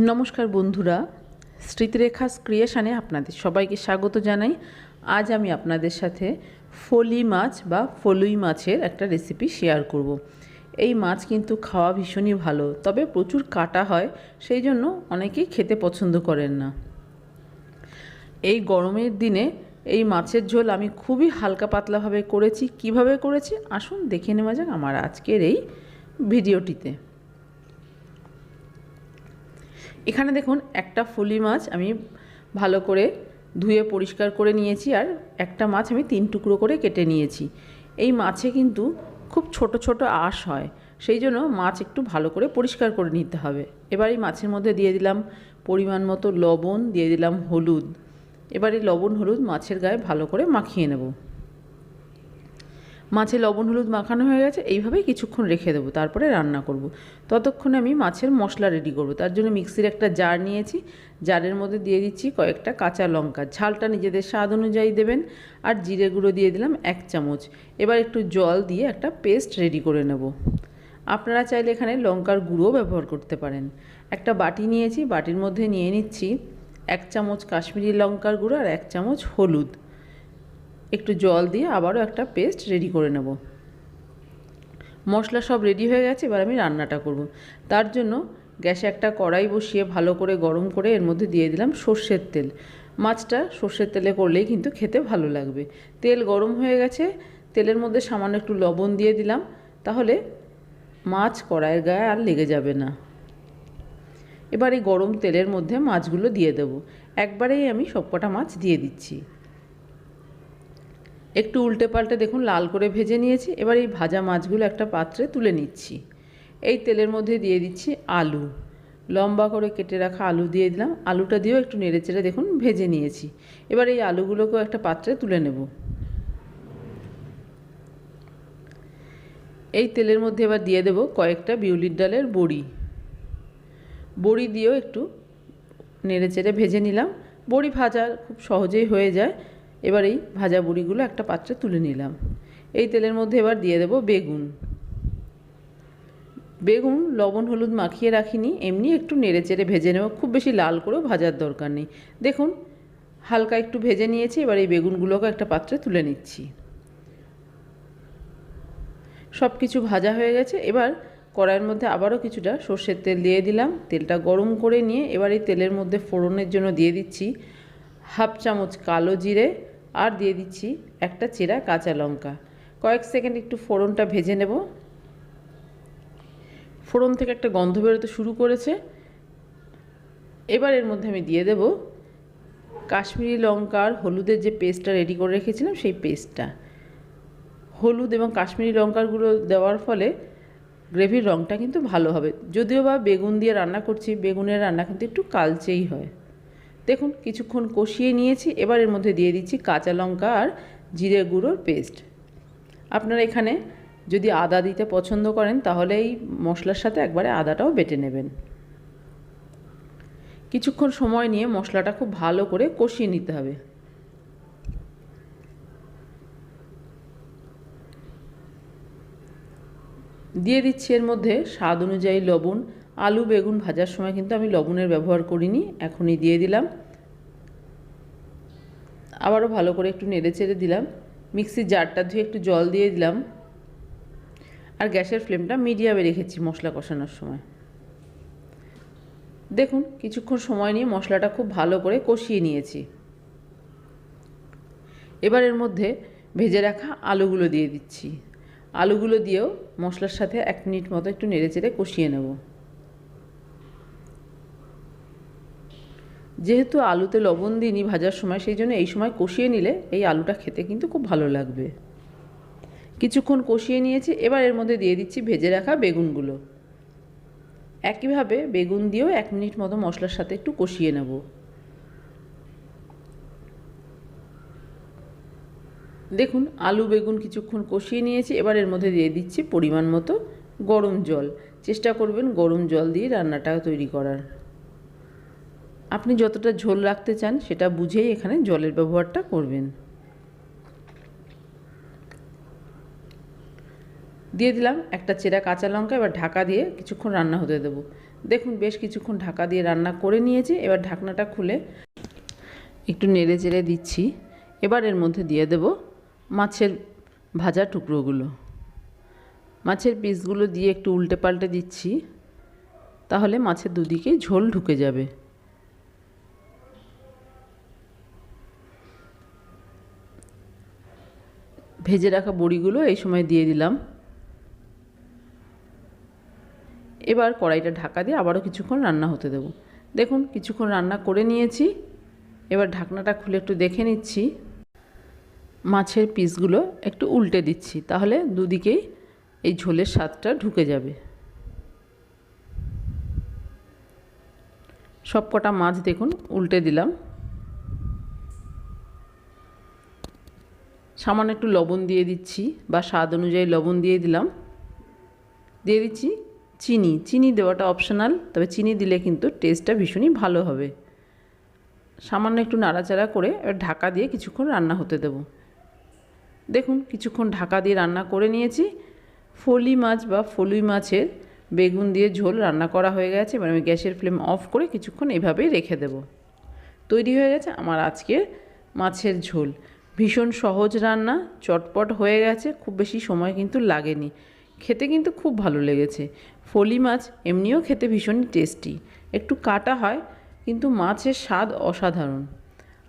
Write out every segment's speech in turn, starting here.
নমস্কার বন্ধুরা স্মৃতিরেখা ক্রিয়েশনে আপনাদের সবাইকে স্বাগত জানাই। আজ আমি আপনাদের সাথে ফলি মাছ বা ফলুই মাছের একটা রেসিপি শেয়ার করব। এই মাছ কিন্তু খাওয়া ভীষণই ভালো, তবে প্রচুর কাটা হয়, সেই জন্য অনেকেই খেতে পছন্দ করেন না। এই গরমের দিনে এই মাছের ঝোল আমি খুবই হালকা পাতলাভাবে করেছি। কীভাবে করেছি? আসুন দেখে নেওয়া যাক আমার আজকের এই ভিডিওটিতে এখানে দেখুন একটা ফুলি মাছ আমি ভালো করে ধুয়ে পরিষ্কার করে নিয়েছি আর একটা মাছ আমি তিন টুকরো করে কেটে নিয়েছি। এই মাছে কিন্তু খুব ছোট ছোট আঁশ হয়, সেই জন্য মাছ একটু ভালো করে পরিষ্কার করে নিতে হবে। এবার এই মাছের মধ্যে দিয়ে দিলাম পরিমাণ মতো লবণ, দিয়ে দিলাম হলুদ। এবার এই লবণ, হলুদ মাছের গায়ে ভালো করে মাখিয়ে নেব। মাছে লবণ, হলুদ মাখানো হয়ে গেছে, এইভাবেই কিছুক্ষণ রেখে দেবো, তারপরে রান্না করব। ততক্ষণে আমি মাছের মশলা রেডি করব। তার জন্য মিক্সির একটা জার নিয়েছি। জারের মধ্যে দিয়ে দিচ্ছি কয়েকটা কাঁচা লঙ্কা। ঝালটা নিজেদের স্বাদ অনুযায়ী দেবেন। আর জিরে গুঁড়ো দিয়ে দিলাম এক চামচ। এবার একটু জল দিয়ে একটা পেস্ট রেডি করে নেব। আপনারা চাইলে এখানে লঙ্কার গুঁড়ো ব্যবহার করতে পারেন। একটা বাটি নিয়েছি, বাটির মধ্যে নিয়ে নিচ্ছি এক চামচ কাশ্মীরি লঙ্কার গুঁড়ো আর এক চামচ হলুদ। একটু জল দিয়ে আবারও একটা পেস্ট রেডি করে নেব। মশলা সব রেডি হয়ে গেছে, এবার আমি রান্নাটা করব। তার জন্য গ্যাসে একটা কড়াই বসিয়ে ভালো করে গরম করে এর মধ্যে দিয়ে দিলাম সর্ষের তেল। মাছটা সর্ষের তেলে করলেই কিন্তু খেতে ভালো লাগবে। তেল গরম হয়ে গেছে, তেলের মধ্যে সামান্য একটু লবণ দিয়ে দিলাম, তাহলে মাছ কড়াইয়ের গায়ে আর লেগে যাবে না। এবার এই গরম তেলের মধ্যে মাছগুলো দিয়ে দেবো। একবারেই আমি সবকটা মাছ দিয়ে দিচ্ছি। একটু উল্টে পাল্টে দেখুন, লাল করে ভেজে নিয়েছি। এবার এই ভাজা মাছগুলো একটা পাত্রে তুলে নিচ্ছি। এই তেলের মধ্যে দিয়ে দিচ্ছি আলু। লম্বা করে কেটে রাখা আলু দিয়ে দিলাম। আলুটা দিয়েও একটু নেড়ে চেড়ে দেখুন, ভেজে নিয়েছি। এবার এই আলুগুলোকেও একটা পাত্রে তুলে নেব। এই তেলের মধ্যে এবার দিয়ে দেব কয়েকটা বিউলির ডালের বড়ি। বড়ি দিয়েও একটু নেড়ে চেড়ে ভেজে নিলাম। বড়ি ভাজা খুব সহজেই হয়ে যায়। এবার এই ভাজা বুড়িগুলো একটা পাত্রে তুলে নিলাম। এই তেলের মধ্যে এবার দিয়ে দেব বেগুন। বেগুন, লবণ, হলুদ মাখিয়ে রাখিনি, এমনি একটু নেড়ে চেড়ে ভেজে নেব। খুব বেশি লাল করেও ভাজার দরকার নেই। দেখুন, হালকা একটু ভেজে নিয়েছি, এবার এই বেগুনগুলোকে একটা পাত্রে তুলে নিচ্ছি। সব কিছু ভাজা হয়ে গেছে। এবার কড়াইয়ের মধ্যে আবারও কিছুটা সর্ষের তেল দিয়ে দিলাম। তেলটা গরম করে নিয়ে এবার এই তেলের মধ্যে ফোড়নের জন্য দিয়ে দিচ্ছি হাফ চামচ কালো জিরে আর দিয়ে দিচ্ছি একটা চেরা কাঁচা লঙ্কা। কয়েক সেকেন্ড একটু ফোড়নটা ভেজে নেব। ফোড়ন থেকে একটা গন্ধ বেরোতে শুরু করেছে। এবার এর মধ্যে আমি দিয়ে দেব কাশ্মীরি লঙ্কার হলুদের যে পেস্টটা রেডি করে রেখেছিলাম সেই পেস্টটা। হলুদ এবং কাশ্মীরি লঙ্কারগুলো দেওয়ার ফলে গ্রেভির রঙটা কিন্তু ভালো হবে। যদিও বা বেগুন দিয়ে রান্না করছি, বেগুনের রান্না কিন্তু একটু কালচেই হয়। দেখুন, কিছুক্ষণ কষিয়ে নিয়েছি, এবার এর মধ্যে দিয়ে দিচ্ছি কাঁচা লঙ্কা আর জিরে গুঁড়োর পেস্ট। আপনারা এখানে যদি আদা দিতে পছন্দ করেন, তাহলে এই মশলার সাথে একবারে আদাটাও বেটে নেবেন। কিছুক্ষণ সময় নিয়ে মশলাটা খুব ভালো করে কষিয়ে নিতে হবে। দিয়ে দিচ্ছি এর মধ্যে স্বাদ অনুযায়ী লবণ আলু বেগুন ভাজার সময় কিন্তু আমি লবণের ব্যবহার করিনি, এখনই দিয়ে দিলাম। আবারও ভালো করে একটু নেড়ে চেড়ে দিলাম। মিক্সির জারটা ধুয়ে একটু জল দিয়ে দিলাম। আর গ্যাসের ফ্লেমটা মিডিয়ামে রেখেছি মশলা কষানোর সময়। দেখুন, কিছুক্ষণ সময় নিয়ে মশলাটা খুব ভালো করে কষিয়ে নিয়েছি। এবার এর মধ্যে ভেজে রাখা আলুগুলো দিয়ে দিচ্ছি। আলুগুলো দিয়েও মশলার সাথে এক মিনিট মতো একটু নেড়ে চেড়ে কষিয়ে নেব। যেহেতু আলুতে লবণ দিইনি ভাজার সময়, সেই জন্য এই সময় কষিয়ে নিলে এই আলুটা খেতে কিন্তু খুব ভালো লাগবে। কিছুক্ষণ কষিয়ে নিয়েছি, এবার এর মধ্যে দিয়ে দিচ্ছি ভেজে রাখা বেগুনগুলো। একইভাবে বেগুন দিয়েও এক মিনিট মতো মশলার সাথে একটু কষিয়ে নেব। দেখুন, আলু বেগুন কিছুক্ষণ কষিয়ে নিয়েছি, এবার এর মধ্যে দিয়ে দিচ্ছি পরিমাণ মতো গরম জল। চেষ্টা করবেন গরম জল দিয়ে রান্নাটা তৈরি করার। আপনি যতটা ঝোল রাখতে চান, সেটা বুঝেই এখানে জলের ব্যবহারটা করবেন। দিয়ে দিলাম একটা চেরা কাঁচা লঙ্কা, এবার ঢাকা দিয়ে কিছুক্ষণ রান্না হতে দেবো। দেখুন, বেশ কিছুক্ষণ ঢাকা দিয়ে রান্না করে নিয়েছি, এবার ঢাকনাটা খুলে একটু নেড়ে চেড়ে দিচ্ছি। এবার এর মধ্যে দিয়ে দেব মাছের ভাজা টুকরোগুলো। মাছের পিসগুলো দিয়ে একটু উল্টে পাল্টে দিচ্ছি, তাহলে মাছের দুদিকেই ঝোল ঢুকে যাবে। ভেজে রাখা বড়িগুলো এই সময় দিয়ে দিলাম। এবার কড়াইটা ঢাকা দিয়ে আবারও কিছুক্ষণ রান্না হতে দেবো। দেখুন, কিছুক্ষণ রান্না করে নিয়েছি। এবার ঢাকনাটা খুলে একটু দেখে নিচ্ছি। মাছের পিসগুলো একটু উল্টে দিচ্ছি, তাহলে দুদিকেই এই ঝোলের স্বাদটা ঢুকে যাবে। সব কটা মাছ দেখুন, উল্টে দিলাম। সামান্য একটু লবণ দিয়ে দিচ্ছি বা স্বাদ অনুযায়ী লবণ দিয়ে দিলাম। দিয়ে দিচ্ছি চিনি। চিনি দেওয়াটা অপশনাল তবে চিনি দিলে কিন্তু টেস্টটা ভীষণই ভালো হবে। সামান্য একটু নাড়াচাড়া করে এবার ঢাকা দিয়ে কিছুক্ষণ রান্না হতে দেব। দেখুন, কিছুক্ষণ ঢাকা দিয়ে রান্না করে নিয়েছি। ফলি মাছ বা ফলুই মাছের বেগুন দিয়ে ঝোল রান্না করা হয়ে গেছে। এবার আমি গ্যাসের ফ্লেম অফ করে কিছুক্ষণ এভাবেই রেখে দেব। তৈরি হয়ে গেছে আমার আজকের মাছের ঝোল। ভীষণ সহজ রান্না, চটপট হয়ে গেছে, খুব বেশি সময় কিন্তু লাগেনি। খেতে কিন্তু খুব ভালো লেগেছে। ফলি মাছ এমনিও খেতে ভীষণ টেস্টি একটু কাটা হয়, কিন্তু মাছের স্বাদ অসাধারণ।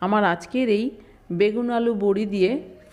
আমার আজকের এই বেগুন আলু বড়ি দিয়ে